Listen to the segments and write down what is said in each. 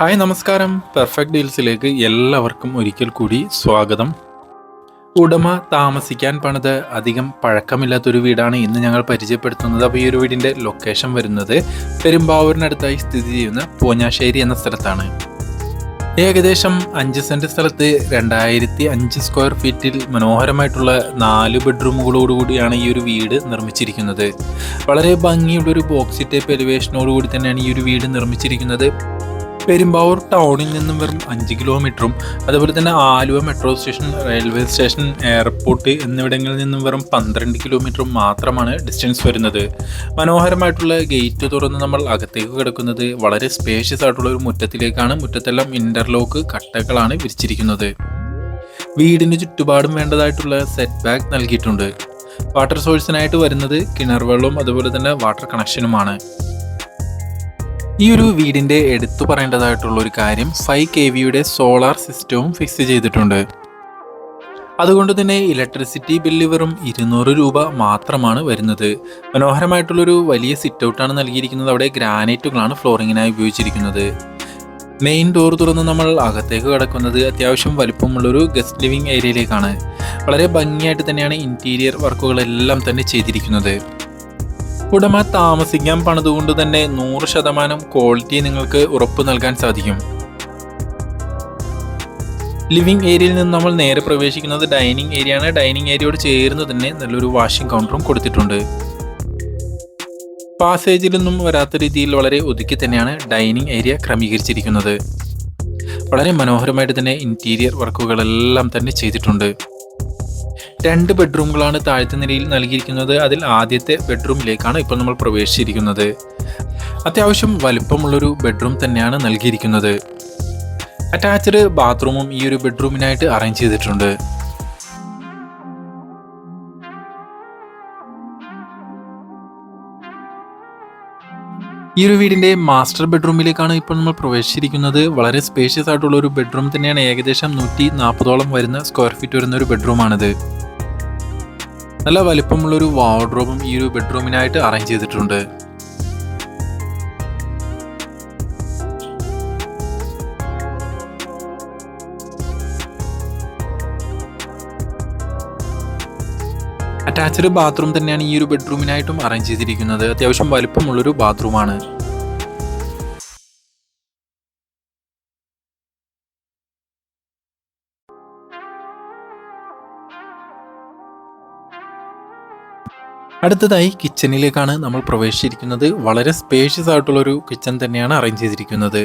Hi നമസ്കാരം. Perfect ഡീൽസിലേക്ക് എല്ലാവർക്കും ഒരിക്കൽ കൂടി സ്വാഗതം. ഉടമ താമസിക്കാൻ പണിത് അധികം പഴക്കമില്ലാത്തൊരു വീടാണ് ഇന്ന് ഞങ്ങൾ പരിചയപ്പെടുത്തുന്നത്. അപ്പോൾ ഈ ഒരു വീടിന്റെ ലൊക്കേഷൻ വരുന്നത് പെരുമ്പാവൂരിനടുത്തായി സ്ഥിതി ചെയ്യുന്ന പൂഞ്ഞാശ്ശേരി എന്ന സ്ഥലത്താണ്. ഏകദേശം അഞ്ച് സെന്റ് സ്ഥലത്ത് രണ്ടായിരത്തി അഞ്ച് സ്ക്വയർ ഫീറ്റിൽ മനോഹരമായിട്ടുള്ള നാല് ബെഡ്റൂമുകളോടുകൂടിയാണ് ഈ ഒരു വീട് നിർമ്മിച്ചിരിക്കുന്നത്. വളരെ ഭംഗിയുള്ളൊരു ബോക്സി ടൈപ്പ് എലിവേഷനോടുകൂടി തന്നെയാണ് ഈ ഒരു വീട് നിർമ്മിച്ചിരിക്കുന്നത്. പെരുമ്പാവൂർ ടൗണിൽ നിന്നും വെറും അഞ്ച് കിലോമീറ്ററും അതുപോലെ തന്നെ Aluva metro station railway station airport എന്നിവിടങ്ങളിൽ നിന്നും വെറും പന്ത്രണ്ട് കിലോമീറ്ററും മാത്രമാണ് ഡിസ്റ്റൻസ് വരുന്നത്. മനോഹരമായിട്ടുള്ള ഗേറ്റ് തുറന്ന് നമ്മൾ അകത്തേക്ക് കിടക്കുന്നത് വളരെ സ്പേഷ്യസ് ആയിട്ടുള്ള ഒരു മുറ്റത്തിലേക്കാണ്. മുറ്റത്തെല്ലാം ഇന്റർലോക്ക് കട്ടകളാണ് വിരിച്ചിരിക്കുന്നത്. വീടിന് ചുറ്റുപാടും വേണ്ടതായിട്ടുള്ള സെറ്റ് ബാക്ക് നൽകിയിട്ടുണ്ട് വാട്ടർ സോഴ്സിനായിട്ട് വരുന്നത് കിണർ വെള്ളവും അതുപോലെ തന്നെ വാട്ടർ കണക്ഷനുമാണ് ഈ ഒരു വീടിന്റെ എടുത്തു പറയേണ്ടതായിട്ടുള്ള ഒരു കാര്യം ഫൈവ് കെ വിയുടെ സോളാർ സിസ്റ്റവും ഫിക്സ് ചെയ്തിട്ടുണ്ട്. അതുകൊണ്ട് തന്നെ ഇലക്ട്രിസിറ്റി ബില്ല് വെറും ഇരുന്നൂറ് രൂപ മാത്രമാണ് വരുന്നത്. മനോഹരമായിട്ടുള്ളൊരു വലിയ സിറ്റ് ഔട്ടാണ് നൽകിയിരിക്കുന്നത്. അവിടെ ഗ്രാനൈറ്റുകളാണ് ഫ്ലോറിങ്ങിനായി ഉപയോഗിച്ചിരിക്കുന്നത്. മെയിൻ ഡോർ തുറന്ന് നമ്മൾ അകത്തേക്ക് കിടക്കുന്നത് അത്യാവശ്യം വലിപ്പമുള്ളൊരു ഗസ്റ്റ് ലിവിംഗ് ഏരിയയിലേക്കാണ് വളരെ ഭംഗിയായിട്ട് തന്നെയാണ് ഇന്റീരിയർ വർക്കുകളെല്ലാം തന്നെ ചെയ്തിരിക്കുന്നത്. ഉടമ താമസിക്കാൻ പണിതുകൊണ്ട് തന്നെ നൂറ് ശതമാനം ക്വാളിറ്റി നിങ്ങൾക്ക് ഉറപ്പ് നൽകാൻ സാധിക്കും. ലിവിംഗ് ഏരിയയിൽ നിന്ന് നമ്മൾ നേരെ പ്രവേശിക്കുന്നത് ഡൈനിങ് ഏരിയ ആണ്. ഡൈനിങ് ഏരിയയോട് ചേർന്ന് തന്നെ നല്ലൊരു വാഷിംഗ് കൗണ്ടറും കൊടുത്തിട്ടുണ്ട്. പാസേജിലൊന്നും വരാത്ത രീതിയിൽ വളരെ ഒതുക്കി തന്നെയാണ് ഡൈനിങ് ഏരിയ ക്രമീകരിച്ചിരിക്കുന്നത്. വളരെ മനോഹരമായിട്ട് തന്നെ ഇന്റീരിയർ വർക്കുകളെല്ലാം തന്നെ ചെയ്തിട്ടുണ്ട്. രണ്ട് ബെഡ്റൂമുകളാണ് താഴത്തെ നിലയിൽ നൽകിയിരിക്കുന്നത്. അതിൽ ആദ്യത്തെ ബെഡ്റൂമിലേക്കാണ് ഇപ്പോൾ നമ്മൾ പ്രവേശിച്ചിരിക്കുന്നത്. അത്യാവശ്യം വലുപ്പമുള്ളൊരു ബെഡ്റൂം തന്നെയാണ് നൽകിയിരിക്കുന്നത്. അറ്റാച്ച്ഡ് ബാത്റൂമും ഈ ഒരു ബെഡ്റൂമിനായിട്ട് അറേഞ്ച് ചെയ്തിട്ടുണ്ട്. ഈ ഒരു വീടിന്റെ മാസ്റ്റർ ബെഡ്റൂമിലേക്കാണ് ഇപ്പോൾ നമ്മൾ പ്രവേശിച്ചിരിക്കുന്നത്. വളരെ സ്പേഷ്യസ് ആയിട്ടുള്ള ഒരു ബെഡ്റൂം തന്നെയാണ്. ഏകദേശം നൂറ്റി നാൽപ്പതോളം വരുന്ന സ്ക്വയർ ഫീറ്റ് വരുന്ന ഒരു ബെഡ്റൂമാണിത്. നല്ല വലിപ്പമുള്ളൊരു വാർഡ്രോബും ഈ ഒരു ബെഡ്റൂമിനായിട്ട് അറേഞ്ച് ചെയ്തിട്ടുണ്ട്. അറ്റാച്ച്ഡ് ബാത്റൂം തന്നെയാണ് ഈ ഒരു ബെഡ്റൂമിനായിട്ടും അറേഞ്ച് ചെയ്തിരിക്കുന്നത്. അത്യാവശ്യം വലിപ്പമുള്ളൊരു ബാത്റൂമാണ് അടുത്തതായി കിച്ചണിലേക്കാണ് നമ്മൾ പ്രവേശിച്ചിരിക്കുന്നത്. വളരെ സ്പേഷ്യസ് ആയിട്ടുള്ളൊരു കിച്ചൺ തന്നെയാണ് അറേഞ്ച് ചെയ്തിരിക്കുന്നത്.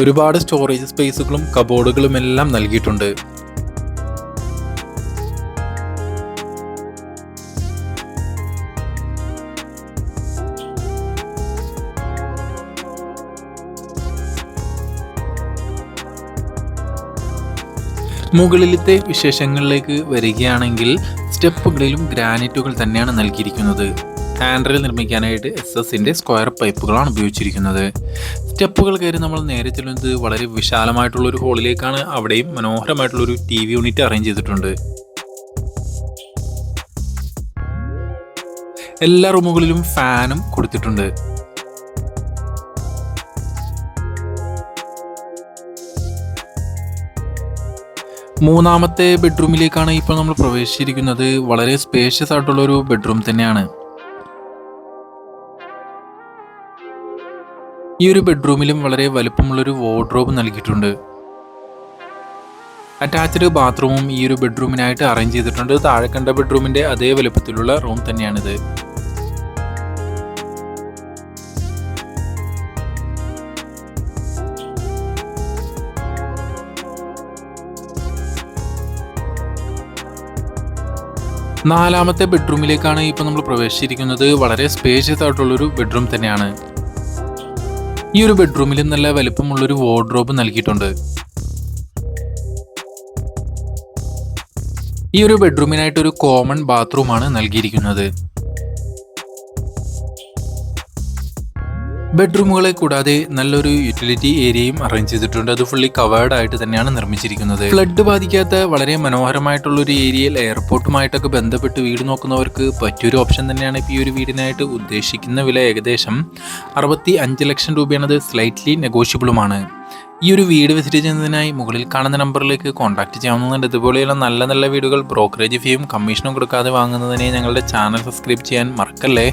ഒരുപാട് സ്റ്റോറേജ് സ്പേസുകളും കബോർഡുകളും എല്ലാം നൽകിയിട്ടുണ്ട്. മുകളിലത്തെ വിശേഷങ്ങളിലേക്ക് വരികയാണെങ്കിൽ സ്റ്റെപ്പുകളിലും ഗ്രാനൈറ്റുകൾ തന്നെയാണ് നൽകിയിരിക്കുന്നത്. ഹാൻഡിൽ നിർമ്മിക്കാനായിട്ട് എസ് എസിന്റെ സ്ക്വയർ പൈപ്പുകളാണ് ഉപയോഗിച്ചിരിക്കുന്നത്. സ്റ്റെപ്പുകൾ കയറി നമ്മൾ നേരെ ചെല്ലുന്നത് വളരെ വിശാലമായിട്ടുള്ള ഒരു ഹോളിലേക്കാണ്. അവിടെയും മനോഹരമായിട്ടുള്ളൊരു ടി വി യൂണിറ്റ് അറേഞ്ച് ചെയ്തിട്ടുണ്ട്. എല്ലാ റൂമുകളിലും ഫാനും കൊടുത്തിട്ടുണ്ട്. മൂന്നാമത്തെ ബെഡ്റൂമിലേക്കാണ് ഇപ്പോൾ നമ്മൾ പ്രവേശിച്ചിരിക്കുന്നത്. വളരെ സ്പേഷ്യസ് ആയിട്ടുള്ള ഒരു ബെഡ്റൂം തന്നെയാണ്. ഈ ഒരു ബെഡ്റൂമിലും വളരെ വലുപ്പമുള്ളൊരു വാർഡ്രോബ് നൽകിയിട്ടുണ്ട്. അറ്റാച്ച്ഡ് ബാത്റൂമും ഈ ഒരു ബെഡ്റൂമിനായിട്ട് അറേഞ്ച് ചെയ്തിട്ടുണ്ട്. താഴെ കണ്ട ബെഡ്റൂമിന്റെ അതേ വലുപ്പത്തിലുള്ള റൂം തന്നെയാണിത്. നാലാമത്തെ ബെഡ്റൂമിലേക്കാണ് ഇപ്പോൾ നമ്മൾ പ്രവേശിച്ചിരിക്കുന്നത്. വളരെ സ്പേഷ്യസ് ആയിട്ടുള്ളൊരു ബെഡ്റൂം തന്നെയാണ്. ഈ ഒരു ബെഡ്റൂമിൽ നല്ല വലിപ്പമുള്ളൊരു വാർഡ്രോബ് നൽകിയിട്ടുണ്ട്. ഈ ഒരു ബെഡ്റൂമിനായിട്ട് ഒരു കോമൺ ബാത്റൂമാണ് നൽകിയിരിക്കുന്നത്. ബെഡ്റൂമുകളെ കൂടാതെ നല്ലൊരു യൂട്ടിലിറ്റി ഏരിയയും അറേഞ്ച് ചെയ്തിട്ടുണ്ട്. അത് ഫുള്ളി കവേർഡ് ആയിട്ട് തന്നെയാണ് നിർമ്മിച്ചിരിക്കുന്നത്. ഫ്ലഡ് ബാധിക്കാത്ത വളരെ മനോഹരമായിട്ടുള്ള ഒരു ഏരിയയിൽ എയർപോർട്ടുമായിട്ടൊക്കെ ബന്ധപ്പെട്ട് വീട് നോക്കുന്നവർക്ക് പറ്റിയൊരു ഓപ്ഷൻ തന്നെയാണ് ഈ ഒരു വീടിനായിട്ട് ഉദ്ദേശിക്കുന്ന വില ഏകദേശം അറുപത്തി അഞ്ച് ലക്ഷം രൂപയാണത് സ്ലൈറ്റ്ലി നെഗോഷ്യബിളുമാണ് ഈ ഒരു വീട് വിസിറ്റ് ചെയ്യുന്നതിനായി മുകളിൽ കാണുന്ന നമ്പറിലേക്ക് കോൺടാക്ട് ചെയ്യാവുന്നതുണ്ട്. ഇതുപോലെയുള്ള നല്ല നല്ല വീടുകൾ ബ്രോക്കറേജ് ഫീയും കമ്മീഷനും കൊടുക്കാതെ വാങ്ങുന്നതിനെ ഞങ്ങളുടെ ചാനൽ സബ്സ്ക്രൈബ് ചെയ്യാൻ മറക്കല്ലേ?